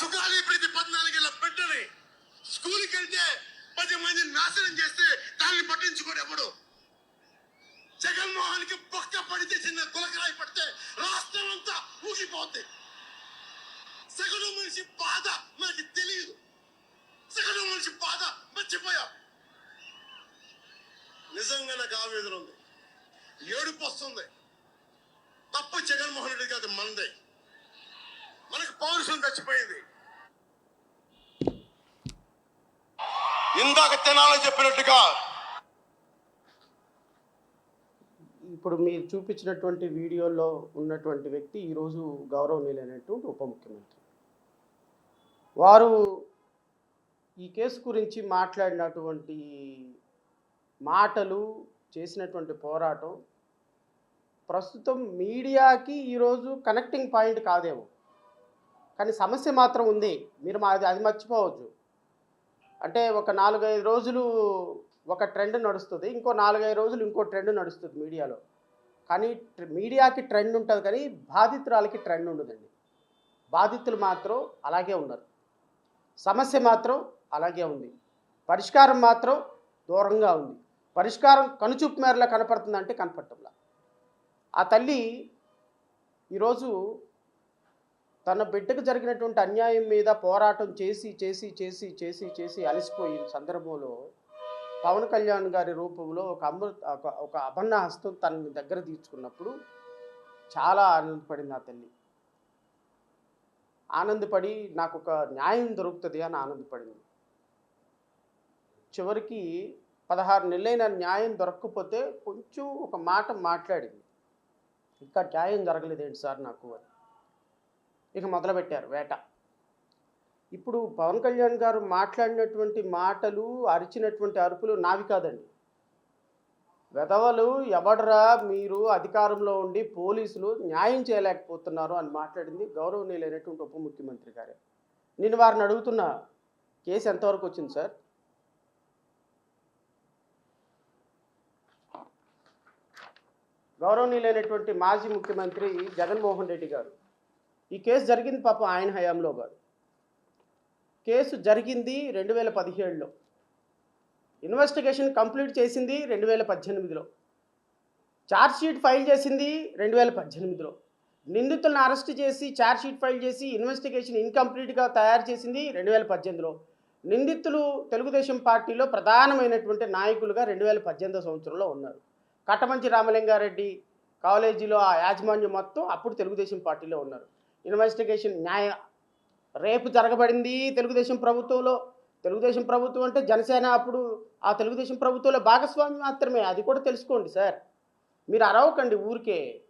సుగాలి ప్రతి పద్నాలుగేళ్ళ బిడ్డని స్కూల్కి వెళ్తే పది మంది నాశనం చేస్తే దాన్ని పట్టించుకోడు ఎవడు. జగన్మోహన్కి పక్క పడితే చిన్న గులకరాయి పడితే రాష్ట్రం అంతా ఊగిపోద్ది. సగటు మనిషి బాధ మనకి తెలియదు. సగటు మనిషి బాధ మర్చిపోయా. నిజంగా నాకు ఆవేదన ఉంది. ఏడుపు వస్తుంది. తప్పు జగన్మోహన్ రెడ్డి కాదు మనదే మనకు పౌరుషం చచ్చిపోయింది. ఇందాక తినాలని చెప్పినట్టుగా. ఇప్పుడు మీరు చూపించినటువంటి వీడియోలో ఉన్నటువంటి వ్యక్తి ఈరోజు గౌరవనీయులైనటువంటి ఉప ముఖ్యమంత్రి. వారు ఈ కేసు గురించి మాట్లాడినటువంటి మాటలు చేసినటువంటి పోరాటం ప్రస్తుతం మీడియాకి ఈరోజు కనెక్టింగ్ పాయింట్ కాదేమో. కానీ సమస్య మాత్రం ఉంది. మీరు అది అది మర్చిపోవచ్చు అంటే ఒక నాలుగైదు రోజులు ఒక ట్రెండ్ నడుస్తుంది ఇంకో నాలుగైదు రోజులు ఇంకో ట్రెండ్ నడుస్తుంది మీడియాలో. కానీ మీడియాకి ట్రెండ్ ఉంటుంది కానీ బాధితురాలకి ట్రెండ్ ఉండదండి. బాధితులు మాత్రం అలాగే ఉన్నారు. సమస్య మాత్రం అలాగే ఉంది. పరిష్కారం మాత్రం దూరంగా ఉంది. పరిష్కారం కనుచూపు మేరలా కనపడుతుందంటే కనపడటంలా. ఆ తల్లి ఈరోజు తన బిడ్డకు జరిగినటువంటి అన్యాయం మీద పోరాటం చేసి చేసి చేసి చేసి చేసి అలసిపోయిన సందర్భంలో పవన్ కళ్యాణ్ గారి రూపంలో ఒక అమృత ఒక ఒక అభన్న హస్తం తన దగ్గర తీర్చుకున్నప్పుడు చాలా ఆనందపడింది ఆ తల్లి. ఆనందపడి నాకు ఒక న్యాయం దొరుకుతుంది అని ఆనందపడింది. చివరికి పదహారు నెలలైన న్యాయం దొరకకపోతే కొంచెం ఒక మాట మాట్లాడింది. ఇంకా న్యాయం జరగలేదేంటి సార్ నాకు? అని. ఇక మొదలుపెట్టారు వేట. ఇప్పుడు పవన్ కళ్యాణ్ గారు మాట్లాడినటువంటి మాటలు అరిచినటువంటి అరుపులు నావి కాదండి. వెధవలు ఎవడరా మీరు అధికారంలో ఉండి పోలీసులు న్యాయం చేయలేకపోతున్నారు అని మాట్లాడింది గౌరవనీయులైనటువంటి ఉప ముఖ్యమంత్రి గారే. నేను వారిని అడుగుతున్నా కేసు ఎంతవరకు వచ్చింది సార్? గౌరవనీయులైనటువంటి మాజీ ముఖ్యమంత్రి జగన్మోహన్ రెడ్డి గారు. ఈ కేసు జరిగింది పాపం ఆయన హయాంలో కాదు. కేసు జరిగింది రెండు వేల పదిహేడులో. ఇన్వెస్టిగేషన్ కంప్లీట్ చేసింది రెండు వేల పద్దెనిమిదిలో షీట్ ఫైల్ చేసింది రెండు వేల పద్దెనిమిదిలో. నిందితులను అరెస్ట్ చేసి షీట్ ఫైల్ చేసి ఇన్వెస్టిగేషన్ ఇన్కంప్లీట్గా తయారు చేసింది రెండు వేల పద్దెనిమిదిలో. నిందితులు తెలుగుదేశం పార్టీలో ప్రధానమైనటువంటి నాయకులుగా రెండు వేల పద్దెనిమిదో సంవత్సరంలో ఉన్నారు. కట్టమంచి రామలింగారెడ్డి కాలేజీలో ఆ యాజమాన్యం మొత్తం అప్పుడు తెలుగుదేశం పార్టీలో ఉన్నారు. ఇన్వెస్టిగేషన్ న్యాయ రేపు జరగబడింది తెలుగుదేశం ప్రభుత్వంలో. తెలుగుదేశం ప్రభుత్వం అంటే జనసేన అప్పుడు ఆ తెలుగుదేశం ప్రభుత్వంలో భాగస్వామి మాత్రమే అది కూడా తెలుసుకోండి సార్. మీరు అరవకండి ఊరికే.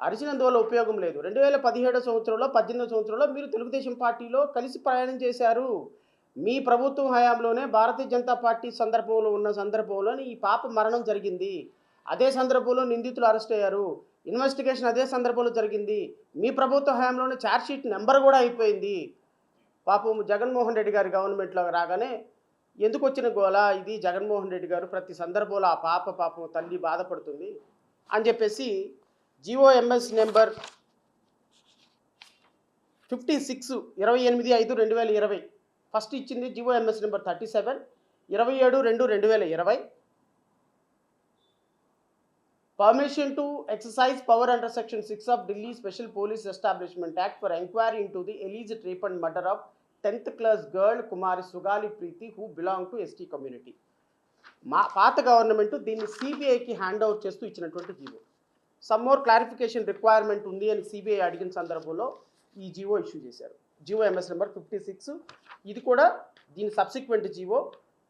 అరిచినందువల్ల ఉపయోగం లేదు. రెండు వేల పదిహేడో సంవత్సరంలో పద్దెనిమిదో సంవత్సరంలో మీరు తెలుగుదేశం పార్టీలో కలిసి ప్రయాణం చేశారు. మీ ప్రభుత్వం హయాంలోనే భారతీయ జనతా పార్టీ సందర్భంలో ఉన్న సందర్భంలోనే ఈ పాప మరణం జరిగింది. అదే సందర్భంలో నిందితులు అరెస్ట్ అయ్యారు. ఇన్వెస్టిగేషన్ అదే సందర్భంలో జరిగింది. మీ ప్రభుత్వ హయాంలోనే ఛార్జ్షీట్ నెంబర్ కూడా అయిపోయింది. పాపం జగన్మోహన్ రెడ్డి గారి గవర్నమెంట్లో రాగానే ఎందుకు వచ్చిన గోల? ఇది జగన్మోహన్ రెడ్డి గారు ప్రతి సందర్భంలో ఆ పాప పాపం తల్లి బాధపడుతుంది అని చెప్పేసి జిఓఎంఎస్ నెంబర్ ఫిఫ్టీ సిక్స్ ఇరవై ఎనిమిది ఐదు రెండు వేల ఇరవై. ఫస్ట్ ఇచ్చింది జిఓఎంఎస్ నెంబర్ థర్టీ సెవెన్ ఇరవై ఏడు రెండు రెండు వేల ఇరవై. Permission to exercise power under section six of Delhi special police establishment act for enquiry into the alleged rape and murder of tenth class girl Kumari Sugali Preethi who belong to ST community మా పాత government దీన్ని సిబిఐకి hand over చేస్తూ ఇచ్చినటువంటి GO. Some more clarification requirement ఉంది అని CBI అడిగిన సందర్భంలో ఈ జీవో ఇష్యూ చేశారు. GO MS number fifty six ఇది కూడా దీని సబ్సిక్వెంట్ జీవో.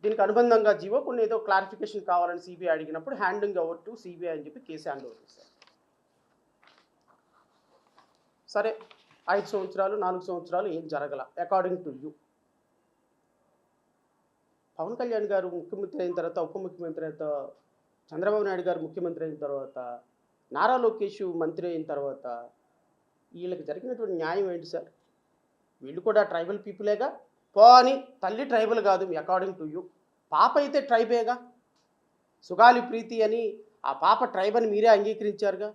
దీనికి అనుబంధంగా జీవో కొన్ని ఏదో క్లారిఫికేషన్ కావాలని సిబిఐ అడిగినప్పుడు హ్యాండింగ్ ఓవర్ టు సిబిఐ అని చెప్పి కేసు హ్యాండ్ ఓవర్ చేశారు సరే ఐదు సంవత్సరాలు నాలుగు సంవత్సరాలు ఏం జరగల? According to you Pawan Kalyan గారు ముఖ్యమంత్రి అయిన తర్వాత ఉప ముఖ్యమంత్రి అయిన తర్వాత చంద్రబాబు నాయుడు గారు ముఖ్యమంత్రి అయిన తర్వాత నారా లోకేష్ మంత్రి అయిన తర్వాత వీళ్ళకి జరిగినటువంటి న్యాయం ఏంటి సార్? వీళ్ళు కూడా ట్రైబల్ పీపులేగా పోని తల్లి ట్రైబల్ కాదు మీ అకార్డింగ్ టు యూ పాప అయితే ట్రైబేగా? సుగాలి ప్రీతి అని ఆ పాప ట్రైబ్ అని మీరే అంగీకరించారుగా?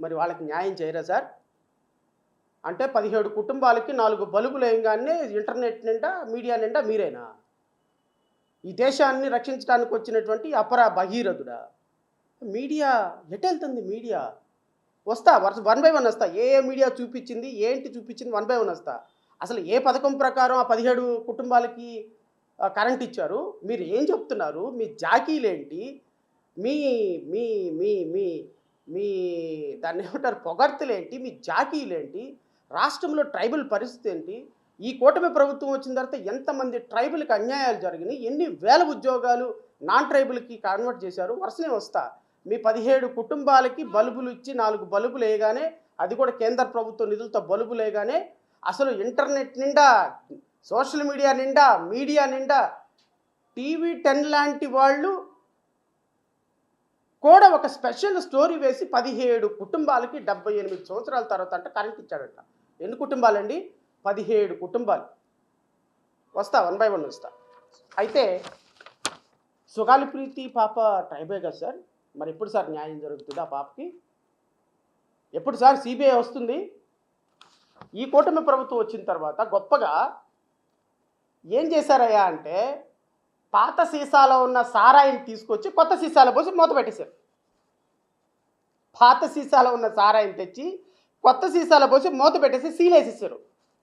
మరి వాళ్ళకి న్యాయం చేయరా సార్? అంటే పదిహేడు కుటుంబాలకి నాలుగు బలుబులు వేయగానే ఇంటర్నెట్ నిండా మీడియా నిండా మీరేనా? ఈ దేశాన్ని రక్షించడానికి వచ్చినటువంటి అపర భగీరథుడా? మీడియా ఎటెళ్తుంది మీడియా? వస్తా వన్ బై వన్ వస్తా. ఏ ఏ మీడియా చూపించింది ఏంటి చూపించింది వన్ బై వన్ వస్తా. అసలు ఏ పథకం ప్రకారం ఆ పదిహేడు కుటుంబాలకి కరెంట్ ఇచ్చారు? మీరు ఏం చెప్తున్నారు? మీ జాకీలేంటి మీ మీ మీ మీ మీ దాన్ని ఏమంటారు? పొగడ్తలేంటి మీ జాకీలేంటి రాష్ట్రంలో ట్రైబల్ పరిస్థితి ఏంటి? ఈ కూటమి ప్రభుత్వం వచ్చిన తర్వాత ఎంతమంది ట్రైబల్కి అన్యాయాలు జరిగినాయి? ఎన్ని వేల ఉద్యోగాలు నాన్ ట్రైబల్కి కన్వర్ట్ చేశారు? వరుసనే వస్తా. మీ పదిహేడు కుటుంబాలకి బల్బులు ఇచ్చి నాలుగు బల్బులు వేయగానే అది కూడా కేంద్ర ప్రభుత్వ నిధులతో బల్బులు వేయగానే అసలు ఇంటర్నెట్ నిండా సోషల్ మీడియా నిండా మీడియా నిండా టీవీ టెన్ లాంటి వాళ్ళు కూడా ఒక స్పెషల్ స్టోరీ వేసి పదిహేడు కుటుంబాలకి డెబ్బై ఎనిమిది సంవత్సరాల తర్వాత అంటే కరెంట్ ఇచ్చాడట. ఎన్ని కుటుంబాలండి? పదిహేడు కుటుంబాలు. వస్తా వన్ బై వన్ వస్తా. అయితే సుగాలి ప్రీతి పాప ట్రైబే కదా సార్? మరి ఎప్పుడు సార్ న్యాయం జరుగుతుంది ఆ పాపకి? ఎప్పుడు సార్ సిబిఐ వస్తుంది? ఈ కూటమి ప్రభుత్వం వచ్చిన తర్వాత గొప్పగా ఏం చేశారయ్యా అంటే పాత సీసాలో ఉన్న సారాయిని తీసుకొచ్చి కొత్త సీసాలో పోసి మూత పెట్టేశారు. పాత సీసాలో ఉన్న సారాయిని తెచ్చి కొత్త సీసాలో పోసి మూత పెట్టేసి సీల్ వేసేసారు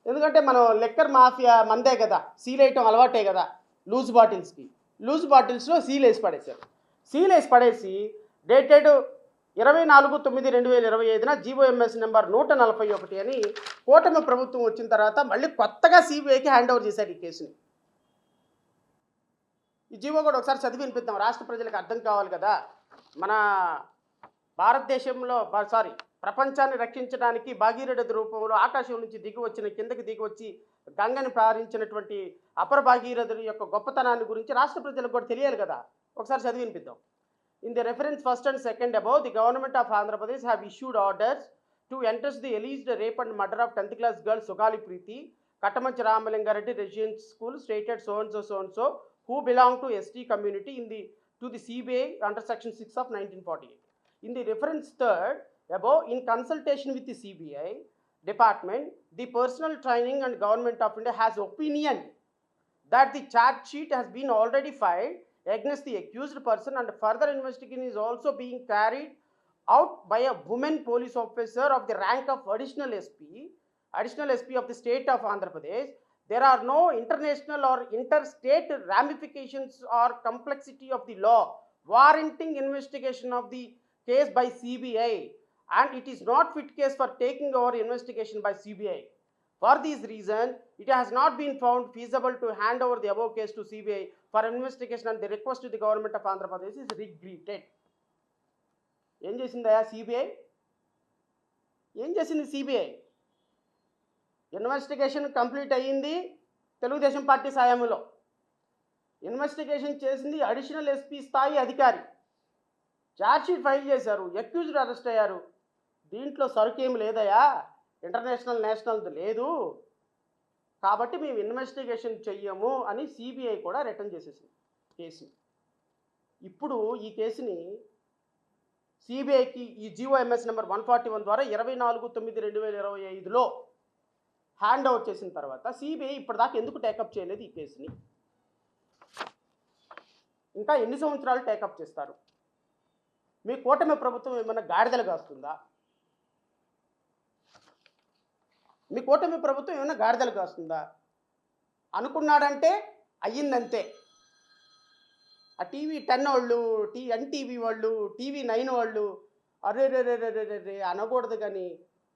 ఎందుకంటే మనం లెక్కర్ మాఫియా మందే కదా సీల్ వేయటం అలవాటే కదా లూజ్ బాటిల్స్కి. లూజ్ బాటిల్స్లో సీల్ వేసి పడేశారు. సీల్ వేసి పడేసి డేటెడ్ ఇరవై నాలుగు తొమ్మిది రెండు వేల ఇరవై ఐదున జీవోఎంఎస్ నెంబర్ నూట నలభై ఒకటి అని కూటమి ప్రభుత్వం వచ్చిన తర్వాత మళ్ళీ కొత్తగా సిబిఐకి హ్యాండ్ ఓవర్ చేశారు ఈ కేసుని. ఈ జీవో కూడా ఒకసారి చదివి వినిపిద్దాం. రాష్ట్ర ప్రజలకు అర్థం కావాలి కదా. మన భారతదేశంలో సారీ ప్రపంచాన్ని రక్షించడానికి భాగీరథి రూపంలో ఆకాశం నుంచి దిగి వచ్చిన కిందకి దిగి వచ్చి గంగని ప్రారించినటువంటి అపర భాగీరథుడి యొక్క గొప్పతనాన్ని గురించి రాష్ట్ర ప్రజలకు కూడా తెలియాలి కదా. ఒకసారి చదివి వినిపిద్దాం. In the reference first and second above, the government of Andhra Pradesh have issued orders to enter the alleged rape and murder of 10th class girl Sugali Preeti, Katamanch Ramalingareddy Regent School, stated so and so so and so, who belong to ST community in the to the CBI under section 6 of 1948. In the reference third above, in consultation with the CBI department, the personal training and government of India has opinion that the charge sheet has been already filed against the accused person and further investigation is also being carried out by a woman police officer of the rank of additional SP, additional SP of the state of Andhra Pradesh. There are no international or interstate ramifications or complexity of the law warranting investigation of the case by CBI and it is not fit case for taking over investigation by CBI. For these reasons, it has not been found feasible to hand over the above case to CBI for investigation and the request to the government of Andhra Pradesh is regretted. ఏం చేసిందయా CBI ఏం చేసింది CBI investigation complete అయ్యింది Telugu Desam party సాయంలో investigation చేసింది additional SP స్థాయి అధికారి chargesheet file చేశారు accused arrest అయ్యారు దీంట్లో సరుకేం లేదయా ఇంటర్నేషనల్ నేషనల్ లేదు కాబట్టి మేము ఇన్వెస్టిగేషన్ చెయ్యము అని సిబిఐ కూడా రిటర్న్ చేసేసింది కేసుని ఇప్పుడు ఈ కేసుని సిబిఐకి ఈ GO MS number one forty one ద్వారా ఇరవై నాలుగు తొమ్మిది రెండు వేల ఇరవై ఐదులో హ్యాండ్ ఓవర్ చేసిన తర్వాత సిబిఐ ఇప్పటిదాకా ఎందుకు టేకప్ చేయలేదు ఈ కేసుని? ఇంకా ఎన్ని సంవత్సరాలు టేకప్ చేస్తారు? మీ కూటమి ప్రభుత్వం ఏమైనా గాడిదలు కాస్తుందా? మీ కూటమి ప్రభుత్వం ఏమైనా గాడిదలు కాస్తుందా? అనుకున్నాడంటే అయ్యిందంతే. ఆ టీవీ టెన్ వాళ్ళు టీ ఎన్టీవీ వాళ్ళు టీవీ నైన్ వాళ్ళు అరే రే రే రే రే రే రే అనకూడదు కానీ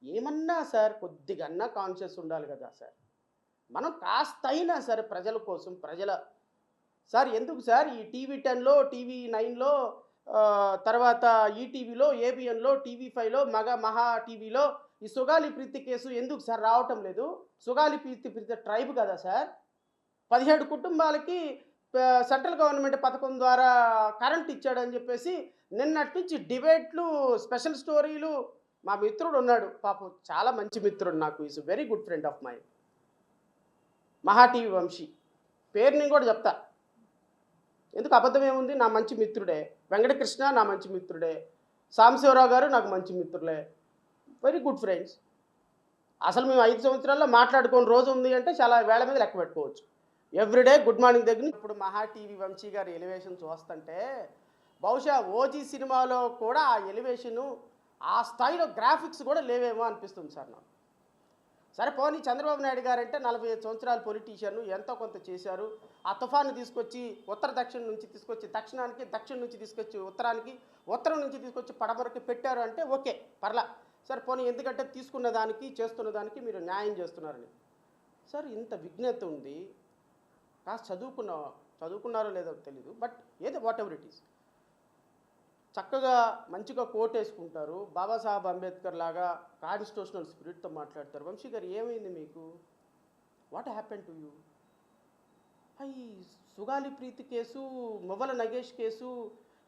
ఏమన్నా సార్ కొద్దిగన్నా కాన్షియస్ ఉండాలి కదా సార్. మనం కాస్త అయినా సరే ప్రజల కోసం ప్రజల సార్ ఎందుకు సార్ ఈ టీవీ టెన్లో టీవీ నైన్లో తర్వాత ఈటీవీలో ఏబిఎన్లో టీవీ ఫైవ్లో మగ మహా టీవీలో ఈ సుగాలి ప్రీతి కేసు ఎందుకు సార్ రావటం లేదు? సుగాలి ప్రీతి ప్రీతి ట్రైబ్ కదా సార్? పదిహేడు కుటుంబాలకి సెంట్రల్ గవర్నమెంట్ పథకం ద్వారా కరెంట్ ఇచ్చాడని చెప్పేసి నిన్నటి నుంచి డిబేట్లు స్పెషల్ స్టోరీలు. మా మిత్రుడు ఉన్నాడు. పాపం చాలా మంచి మిత్రుడు నాకు. Is very good friend of my Maha TV Vamsi. పేరు నేను కూడా చెప్తా. ఎందుకు అబద్ధం ఏముంది? నా మంచి మిత్రుడే. వెంకటకృష్ణ నా మంచి మిత్రుడే. సాంబశివరావు గారు నాకు మంచి మిత్రులే. Very good friends. అసలు మేము ఐదు సంవత్సరాల్లో మాట్లాడుకొని రోజు ఉంది అంటే చాలా వేళ మీద లెక్క పెట్టుకోవచ్చు. ఎవ్రీడే గుడ్ మార్నింగ్ దగ్గర నుంచి ఇప్పుడు మహా టీవీ వంశీ గారి ఎలివేషన్ చూస్తుంటే బహుశా ఓజీ సినిమాలో కూడా ఆ ఎలివేషను ఆ స్థాయిలో గ్రాఫిక్స్ కూడా లేవేమో అనిపిస్తుంది సార్ నాకు. సరే పోనీ చంద్రబాబు నాయుడు గారు అంటే నలభై ఐదు సంవత్సరాల పొలిటీషియన్ ఎంతో కొంత చేశారు. ఆ తుఫాను తీసుకొచ్చి ఉత్తర దక్షిణ నుంచి తీసుకొచ్చి దక్షిణానికి దక్షిణ నుంచి తీసుకొచ్చి ఉత్తరానికి ఉత్తరం నుంచి తీసుకొచ్చి పడమరకు పెట్టారు అంటే ఓకే పర్లా. సార్ పోనీ ఎందుకంటే తీసుకున్న దానికి చేస్తున్న దానికి మీరు న్యాయం చేస్తున్నారని. సార్ ఇంత విజ్ఞత ఉంది. కాస్త చదువుకున్న చదువుకున్నారో లేదో తెలీదు బట్ ఏదో వాట్ ఎవర్ ఇట్ ఈస్ చక్కగా మంచిగా కోట్ వేసుకుంటారు. బాబాసాహెబ్ అంబేద్కర్ లాగా కాన్స్టిట్యూషనల్ స్పిరిట్తో మాట్లాడతారు. వంశీ గారు ఏమైంది మీకు? వాట్ హ్యాపెన్ టు యూ ఈ సుగాలి ప్రీతి కేసు మొవ్వల నగేష్ కేసు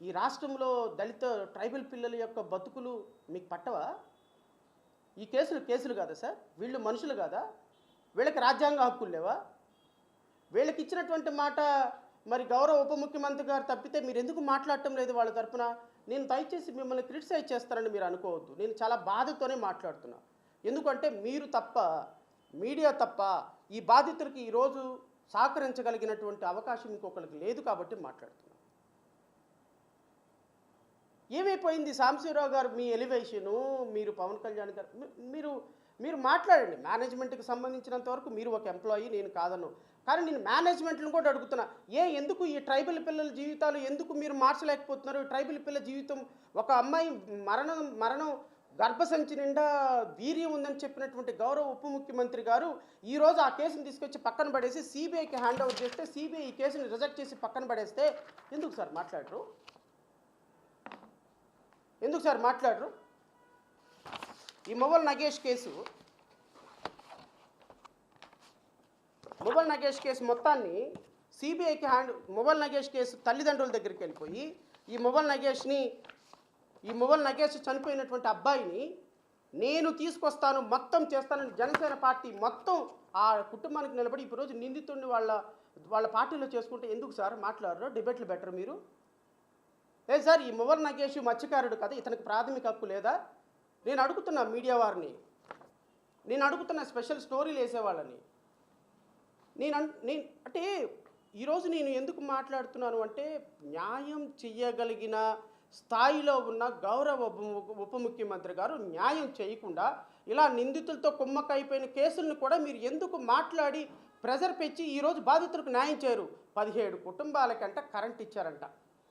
ఈ రాష్ట్రంలో దళిత ట్రైబల్ పిల్లల యొక్క బతుకులు మీకు పట్టవా? ఈ కేసులు కేసులు కాదా సార్? వీళ్ళు మనుషులు కాదా? వీళ్ళకి రాజ్యాంగ హక్కులు లేవా? వీళ్ళకి ఇచ్చినటువంటి మాట మరి గౌరవ ఉప ముఖ్యమంత్రి గారు తప్పితే మీరు ఎందుకు మాట్లాడటం లేదు వాళ్ళ తరఫున నేను దయచేసి మిమ్మల్ని క్రిటిసైజ్ చేస్తారని మీరు అనుకోవద్దు. నేను చాలా బాధతోనే మాట్లాడుతున్నా. ఎందుకంటే మీరు తప్ప మీడియా తప్ప ఈ బాధితులకి ఈరోజు సహకరించగలిగినటువంటి అవకాశం ఇంకొకరికి లేదు కాబట్టి మాట్లాడుతున్నా. ఏమైపోయింది? సాంశీరావు గారు మీ ఎలివేషను మీరు పవన్ కళ్యాణ్ గారు మీరు మీరు మాట్లాడండి. మేనేజ్మెంట్కి సంబంధించినంత వరకు మీరు ఒక ఎంప్లాయీ నేను కాదను. కానీ నేను మేనేజ్మెంట్ను కూడా అడుగుతున్నా. ఏ ఎందుకు ఈ ట్రైబల్ పిల్లల జీవితాలు ఎందుకు మీరు మార్చలేకపోతున్నారు? ట్రైబల్ పిల్లల జీవితం ఒక అమ్మాయి మరణం మరణం గర్భసంచి నిండా వీర్యం ఉందని చెప్పినటువంటి గౌరవ ఉప ముఖ్యమంత్రి గారు ఈరోజు ఆ కేసుని తీసుకొచ్చి పక్కన పడేసి సిబిఐకి హ్యాండ్ ఓవర్ చేస్తే సిబిఐ ఈ కేసుని రిజెక్ట్ చేసి పక్కన పడేస్తే ఎందుకు సార్ మాట్లాడరు? ఎందుకు సార్ మాట్లాడరు? ఈ mobile Nagesh case mobile Nagesh case మొత్తాన్ని సిబిఐకి హ్యాండ్ మొబైల్ నగేష్ కేసు తల్లిదండ్రుల దగ్గరికి వెళ్ళిపోయి ఈ మొబైల్ నగేష్ని ఈ మొబైల్ నగేష్ చనిపోయినటువంటి అబ్బాయిని నేను తీసుకొస్తాను మొత్తం చేస్తానని జనసేన పార్టీ మొత్తం ఆ కుటుంబానికి నిలబడి ఈరోజు నిందితుడిని వాళ్ళ వాళ్ళ పార్టీలో చేసుకుంటే ఎందుకు సార్ మాట్లాడరు? డిబేట్లు బెటర్ మీరు? ఏ సార్ ఈ మువర్ నగేష్ మత్స్యకారుడు కదా ఇతనికి ప్రాథమిక హక్కు లేదా? నేను అడుగుతున్నా మీడియా వారిని నేను అడుగుతున్న స్పెషల్ స్టోరీలు వేసేవాళ్ళని నేను నేను అంటే ఈరోజు నేను ఎందుకు మాట్లాడుతున్నాను అంటే న్యాయం చెయ్యగలిగిన స్థాయిలో ఉన్న గౌరవ ఉప ఉప ముఖ్యమంత్రి గారు న్యాయం చేయకుండా ఇలా నిందితులతో కుమ్మకైపోయిన కేసులను కూడా మీరు ఎందుకు మాట్లాడి ప్రెజర్ పెంచి ఈరోజు బాధితులకు న్యాయం చేయరు? పదిహేడు కుటుంబాలకంట కరెంట్ ఇచ్చారంట.